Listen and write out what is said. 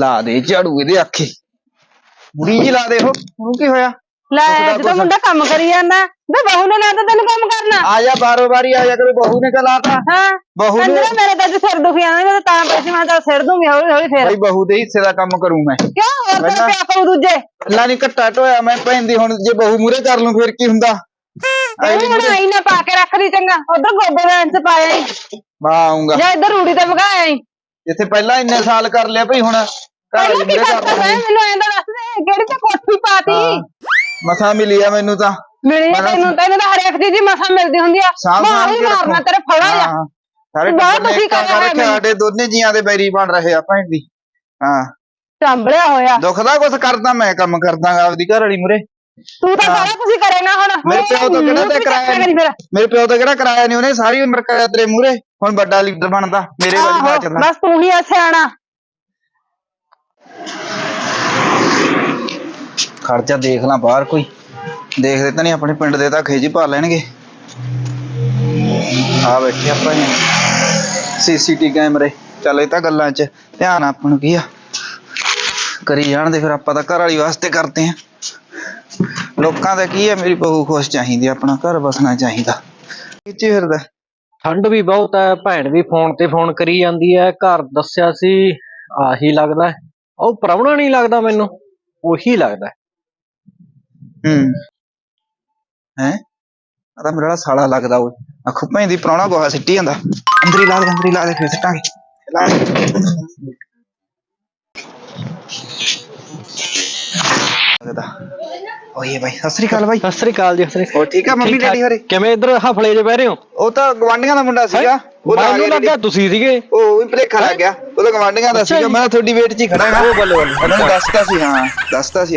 ਲਾ ਦੇ ਝਾੜੂ ਇਹਦੇ ਆਖੇ। ਬੁੜੀ ਜੀ ਲਾ ਦੇ ਉਹ। ਉਹਨੂੰ ਕੀ ਹੋਇਆ? ਲੈ ਜਦੋਂ। ਮੁੰਡਾ ਕੰਮ ਕਰੀ ਜਾਂਦਾ। ਵੇ ਬਹੂ ਨੇ ਲਾਤਾ ਤੈਨੂੰ ਕੰਮ ਕਰਨਾ। ਆ ਜਾ ਬਾਰੋ ਬਾਰੀ ਆ ਜਾ ਕਰੇ ਬਹੂ ਨੇ ਕਲਾਤਾ ਹਾਂ। ਬਹੂ ਨੇ ਮੇਰੇ ਤਾਂ ਅੱਜ ਸਿਰ ਦੁਖੀ ਆਣਾ ਮੈਂ ਤਾਂ ਪੈਸੇ ਮੈਂ ਤਾਂ ਸਿਰ ਦੂੰਗੀ ਹੌਲੀ ਹੌਲੀ ਫੇਰ। ਭਾਈ ਬਹੂ ਦੇ ਹਿੱਸੇ ਦਾ ਕੰਮ ਕਰੂੰ ਮੈਂ। ਕਿਉਂ? ਹੋਰ ਪਹਿਲਾਂ- ਪਿਆ ਕਰੂ ਦੂਜੇ? ਅੱਲਾ ਨਹੀਂ ਘੱਟਾ ਢੋਇਆ ਮੈਂ ਪੈਂਦੀ ਹੁਣ ਜੇ ਬਹੂ ਮੂਰੇ ਕਰ ਲੂੰ ਫਿਰ ਕੀ ਹੁੰਦਾ? ਇਹ ਹੁਣ ਆਈ ਨਾ ਪਾ ਕੇ ਰੱਖ ਦੀ ਚੰਗਾ। ਉਧਰ ਗੋਬੇ ਇੰਚ ਪਾਇਆ ਈ। ਮੈਂ ਆਉਂਗਾ ਜਾਂ ਇੱਧਰ ਰੂੜੀ ਤੇ ਵਗਾਇਆ ਈ। ਜਿੱਥੇ ਪਹਿਲਾਂ ਇੰਨੇ ਸਾਲ ਕਰ ਲਿਆ ਭਈ ਹੁਣ ਘਰ ਪਹਿਲਾਂ ਕੀ ਮੂਹਰੇ ਕਰ ਕਰਦਾ ਮੈਂ ਲੂੰਗੀ। ਮੈਨੂੰ ਐਂ ਤਾਂ ਦੱਸ ਦੇ ਕਿਹੜੀ ਤੇ ਕੋਠੀ ਪਾਤੀ? ਮਸਾਂ ਮਿਲੀ ਆ ਮੈਨੂੰ ਤਾਂ। ਮਿਲੀ ਮੈਂ ਤੈਨੂੰ ਤੈਨੂੰ ਤਾਂ ਹਰੇਕ ਚੀਜ਼ ਮਸਾਂ ਮਿਲਦੀ ਹੁੰਦੀ ਆ। ਸਾਂਭ ਹੀ। ਮਾਰਨਾ ਤੇਰੇ ਫੜਾ ਜਾ ਹਾਂ, ਸਾਰੇ ਬਹੁਤ ਟੱਬਰ ਨੇ ਤੁਸੀਂ ਕਰ ਰੱਖਿਆ ਮੈਨੂੰ। ਸਾਡੇ ਦੋਨੇ ਜੀਆਂ ਦੇ ਬੈਰੀ ਬਣ ਰਹੇ ਆ ਭੈਣ ਦੀ ਹਾਂ। ਚੰਬੜਿਆ ਹੋਇਆ। ਦੁੱਖ ਦਾ ਕੁਛ ਕਰਦਾ ਮੈਂ ਕੰਮ ਕਰਦਾਗਾ ਆਪਦੀ ਘਰ ਵਾਲੀ ਮੂਰੇ। ਤੂੰ ਤਾਂ ਹਾਂ। ਸਾਰਾ ਕੁਝ ਕਰੇਗਾ ਹੁਣ। ਮੇਰੇ ਪਿਓ ਤੋਂ ਕਿਹੜਾ ਤੇ ਕਰਾਇਆ ਨੀ ਫਿਰ। ਮੇਰੇ ਪਿਓ ਤੋਂ ਕਿਹੜਾ ਕਰਾਇਆ ਨਹੀਂ ਉਹਨੇ ਸਾਰੀ ਉਮਰ ਕਰਾਇਆ ਤੇਰੇ ਮੂਰੇ ਹੁਣ ਵੱਡਾ ਲੀਡਰ ਬਣਦਾ ਮੇਰੇ ਵਾਲੀ ਆਹੋ, ਬਾਤ ਚੱਲਦਾ ਬਸ ਤੂੰ ਹੀ ਆ ਸਿਆਣਾ ਖਰਚਾ ਦੇਖ ਲਾਂ ਬਾਹਰ ਕੋਈ। ਦੇਖਦੇ ਤਾਂ ਨਹੀਂ ਆਪਣੇ ਪਿੰਡ ਦੇ ਤਾਂ ਖੇਜੀ ਪਾ ਲੈਣਗੇ। ਆ ਬੈਠੇ ਆਪਾਂ ਸੀਸੀਟੀ ਕੈਮਰੇ। ਚੱਲ ਇਹ ਤਾਂ ਗੱਲਾਂ 'ਚ ਧਿਆਨ ਆਪਾਂ ਨੂੰ ਕੀ ਆ। ਕਰੀ ਜਾਣ ਦੇ ਫਿਰ ਆਪਾਂ ਤਾਂ ਘਰ ਵਾਲੀ ਵਾਸਤੇ ਕਰਦੇ ਆ ਲੋਕਾਂ ਦਾ ਕੀ ਹੈ ਮੇਰੀ ਬਹੂ ਖੁਸ਼ ਚਾਹੀਦੀ ਆ, ਆਪਣਾ ਘਰ ਬਸਣਾ ਚਾਹੀਦਾ। ਕਿੱਥੇ ਫਿਰਦਾ ਠੰਡ ਵੀ ਬਹੁਤ ਹੈ, ਭੈਣ ਵੀ ਫੋਨ ਤੇ ਫੋਨ ਕਰੀ ਜਾਂਦੀ ਹੈ, ਘਰ ਦੱਸਿਆ ਸੀ, ਆਹੀ ਲੱਗਦਾ ਉਹ ਪ੍ਰਾਹੁਣਾ ਨਹੀਂ ਲੱਗਦਾ ਮੈਨੂੰ, ਉਹੀ ਲੱਗਦਾ ਹੂੰ। ਹੈ। ਆ ਤਾਂ ਮੇਰਾ ਸਾਲਾ ਲੱਗਦਾ ਓਏ ਅੱਖੋਂ ਪੈਂਦੀ ਪ੍ਰਾਹੁਣਾ ਗੋਹਾ ਸਿੱਟੀ ਜਾਂਦਾ। ਅੰਦਰ ਹੀ ਲਾ ਦੇ, ਅੰਦਰ ਹੀ ਲਾ ਦੇ, ਫਿਰ ਸਿੱਟਾਂਗੇ। ਲਾ ਲੱਗਦਾ। ਓਏ ਬਾਈ। ਸਤਿ ਸ੍ਰੀ ਅਕਾਲ ਬਾਈ। ਸਤਿ ਸ੍ਰੀ ਅਕਾਲ ਜੀ ਸਤਿ ਸ੍ਰੀ ਅਕਾਲ। ਹੋਰ ਠੀਕ ਆ ਮੰਮੀ। ਡੈਡੀ ਹੋਰੇ? ਕਿਵੇਂ ਇੱਧਰ ਹਫਲੇ 'ਚ ਬਹਿ ਰਹੇ ਹੋ? ਉਹ ਤਾਂ ਗਵਾਂਢੀਆਂ ਦਾ ਮੁੰਡਾ ਸੀਗਾ। ਉਹ ਤਾਂ ਮੈਨੂੰ ਗਿਆ ਲੱਗਾ ਤੁਸੀਂ ਸੀਗੇ। ਉਹ ਵੀ ਭਲੇਖਾ ਲੱਗ ਗਿਆ। ਉਹ ਤਾਂ ਗਵਾਂਢੀਆਂ ਦਾ ਸੀਗਾ। ਜੀ। ਮੈਂ ਤੁਹਾਡੀ ਵੇਟ 'ਚ ਹੀ ਖੜਾ ਹਾਂ। ਉਹ ਬੱਲੇ ਬੱਲੇ ਉਹਨਾਂ ਨੇ ਦੱਸਤਾ ਸੀ ਹਾਂ। ਦੱਸਤਾ ਸੀ।